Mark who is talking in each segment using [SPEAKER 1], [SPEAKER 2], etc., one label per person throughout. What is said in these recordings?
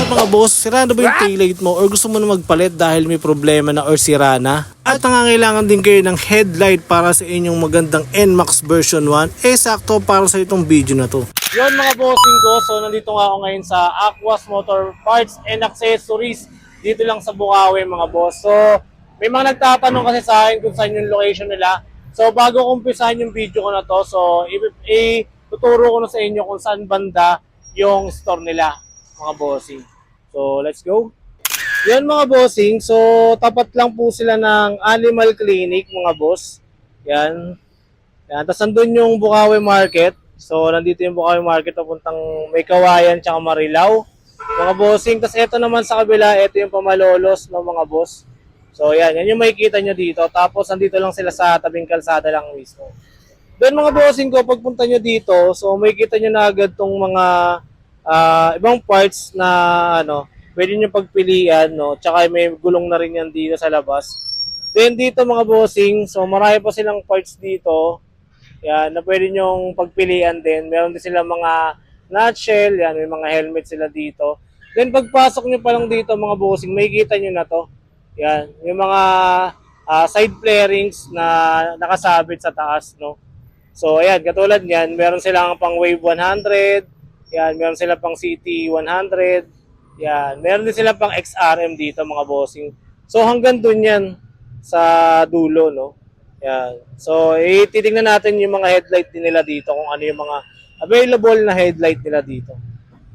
[SPEAKER 1] Up mga boss? Sira na ba yung taillight mo or gusto mo na magpalit dahil may problema na or sira na? At nangangailangan din kayo ng headlight para sa inyong magandang NMAX version 1? Eh sakto para sa itong video na to. Yon mga bossing ko, so nandito nga ako ngayon sa Aquas Motor Parts and Accessories dito lang sa Bukawi mga boss. So may mga nagtatanong kasi sa akin kung saan yung location nila. So bago ko umpisahan yung video ko na to, so i- i- tuturo ko na sa inyo kung saan banda yung store nila mga bossing. So let's go. Yan mga bossing, so tapat lang po sila ng Animal Clinic mga boss. Yan. Yan. Tapos nandun yung Bukawi Market. So nandito yung Bukawi Market papuntang May Kawayan tsaka Marilao. Mga bossing. Tapos ito naman sa kabila, ito yung Pamalolos ng mga boss. So yan, yan yung makikita nyo dito. Tapos nandito lang sila sa tabing kalsada lang mismo. Then mga bossing ko, pagpunta nyo dito, so makikita nyo na agad tong mga ah, ibang parts na ano, pwede nyo pagpilian, no? Tsaka may gulong na rin yan dito sa labas. Then dito mga bossing, so marami pa silang parts dito. Yan, na pwede nyong pagpilian din. Meron din silang mga nutshell, yan, may mga helmet sila dito. Then pagpasok nyo pa lang dito mga bossing, makikita nyo na to. Yan, yung mga ah, side flarings na nakasabit sa taas, no? So, ayan, katulad niyan, meron silang pang Wave 100, yan, meron silang pang CT 100, yan, meron din silang pang XRM dito, mga bossing. So, hanggang dun yan sa dulo, no? Yan. So, eh, titingnan natin yung mga headlight nila dito, kung ano yung mga available na headlight nila dito.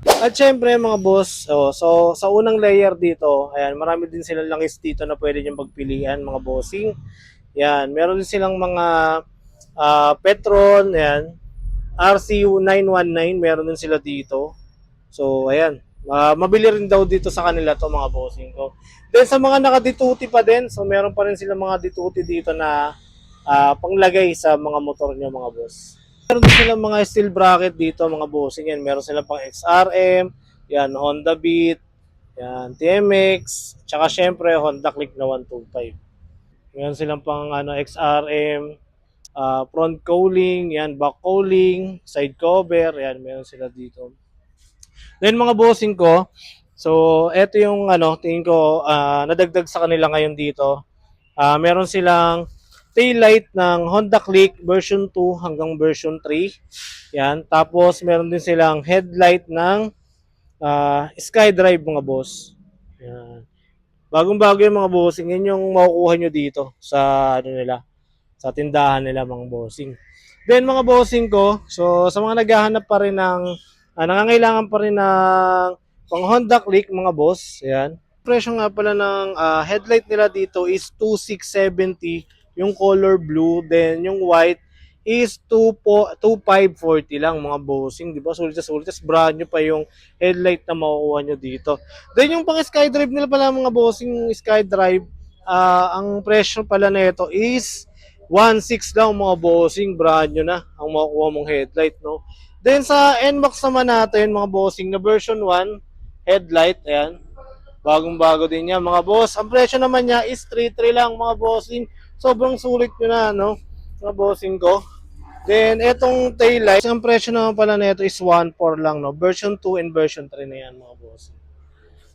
[SPEAKER 1] At syempre mga boss, oh, so sa unang layer dito, ayan, marami din silang langis dito na pwede niyong pagpilian mga bossing. Yan, meron din silang mga ah, Petron, ayan, RCU919, meron din sila dito. So, ayan, ah, mabili rin daw dito sa kanila to mga bossing ko. Then sa mga nakadituti pa din, so meron pa rin sila mga dituti dito na ah, panglagay sa mga motor niyo mga boss. Meron din silang mga steel bracket dito, mga bossing yan. Meron silang pang XRM, yan, Honda Beat, yan, TMX, tsaka syempre Honda Click na 125. Meron silang pang ano, XRM, ah, front cowling, yan, back cowling, side cover, yan, meron sila dito. Then mga bossing ko, so eto yung ano, tingin ko ah, nadagdag sa kanila ngayon dito. Ah, meron silang taillight ng Honda Click version 2 hanggang version 3. Yan. Tapos meron din silang headlight ng ah, SkyDrive mga boss. Yan. Bagong-bago yung mga bossing. Yan yung makukuha nyo dito sa ano nila, sa tindahan nila mga bossing. Then mga bossing ko, so sa mga naghahanap pa rin ng, ah, nangangailangan pa rin ng pang Honda Click mga boss. Yan. Presyo nga pala ng ah, headlight nila dito is 2670 yung color blue, then yung white is 2 po 2540 lang mga bossing, di ba? Sulit sulit. Tapos brand new pa yung headlight na makukuha nyo dito. Then yung pang SkyDrive nila pala mga bossing SkyDrive, ah ang presyo pala nito is 1.6 lang mga bossing, brand new na ang makukuha mong headlight, no? Then sa NMAX naman natin mga bossing na version 1 headlight, ayan. Bagong-bago din yan mga boss. Ang presyo naman niya is 3.3 lang mga bossing. Sobrang sulit nyo na, no? Mga bossing ko. Then, etong taillight, ang presyo naman pala nito is 1.4 lang, no? Version 2 and version 3 na yan, mga bossing.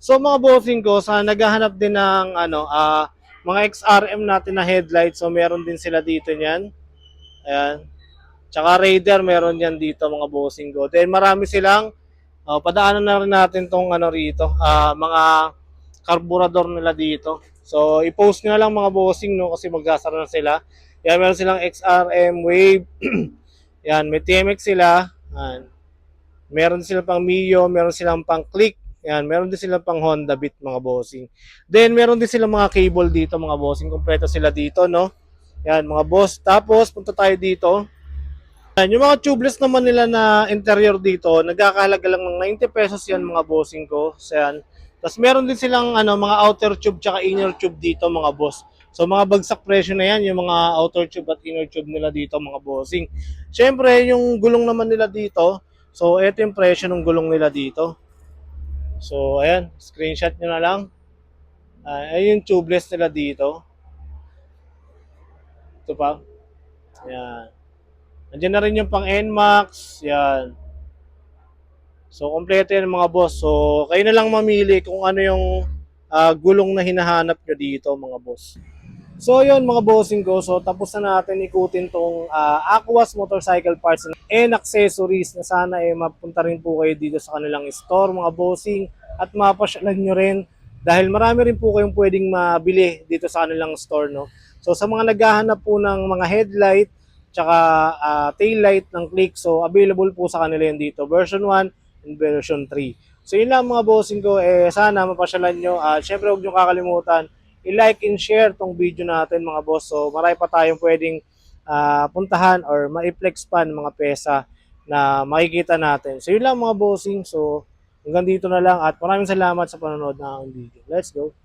[SPEAKER 1] So, mga bossing ko, sa naghahanap din ng, ano, ah, mga XRM natin na headlight, so meron din sila dito niyan. Ayan. Tsaka Raider, meron yan dito, mga bossing ko. Then, marami silang, oh, padaanan na rin natin tong, ano, rito, ah, mga carburetor nila dito. So, i-post nyo na lang mga bossing, no? Kasi magsasara na sila. Yan, meron silang XRM Wave. Yan, may TMX sila. Yan. Meron silang pang Mio, meron silang pang Click. Yan, meron din silang pang Honda Beat, mga bossing. Then, meron din silang mga cable dito, mga bossing. Kompleto sila dito, no? Yan, mga boss. Tapos, punta tayo dito. Yan, yung mga tubeless naman nila na interior dito, nagkakahalaga lang ng 90 pesos yan, mga bossing ko. So, yan. Tapos meron din silang ano, mga outer tube tsaka inner tube dito mga boss. So mga bagsak presyo na yan, yung mga outer tube at inner tube nila dito mga bossing. Siyempre, yung gulong naman nila dito, so ito yung presyo ng gulong nila dito. So ayan, screenshot nyo na lang. Uh, ayun yung tubeless nila dito. Ito pa. Ayan. Nandiyan na rin yung pang NMAX. Yan. So, kompleto yan mga boss. So, kayo na lang mamili kung ano yung ah, gulong na hinahanap nyo dito mga boss. So, yun mga bossing ko. So, tapos na natin ikutin tong ah, Aquas Motorcycle Parts and Accessories na sana eh mapunta rin po kayo dito sa kanilang store mga bossing at mapasyalan nyo rin dahil marami rin po kayong pwedeng mabili dito sa kanilang store no. So sa mga naghahanap po ng mga headlight tsaka ah, tail light ng click so available po sa kanila yan dito version 1 and version 3. So yun lang mga bossing ko eh sana mapasyalan nyo at syempre huwag nyo kakalimutan i-like and share tong video natin mga boss. So marami pa tayong pwedeng ah, puntahan or ma-flex pa ng mga pesa na makikita natin. So yun lang mga bossing. So hanggang dito na lang at maraming salamat sa panonood ng video. Let's go!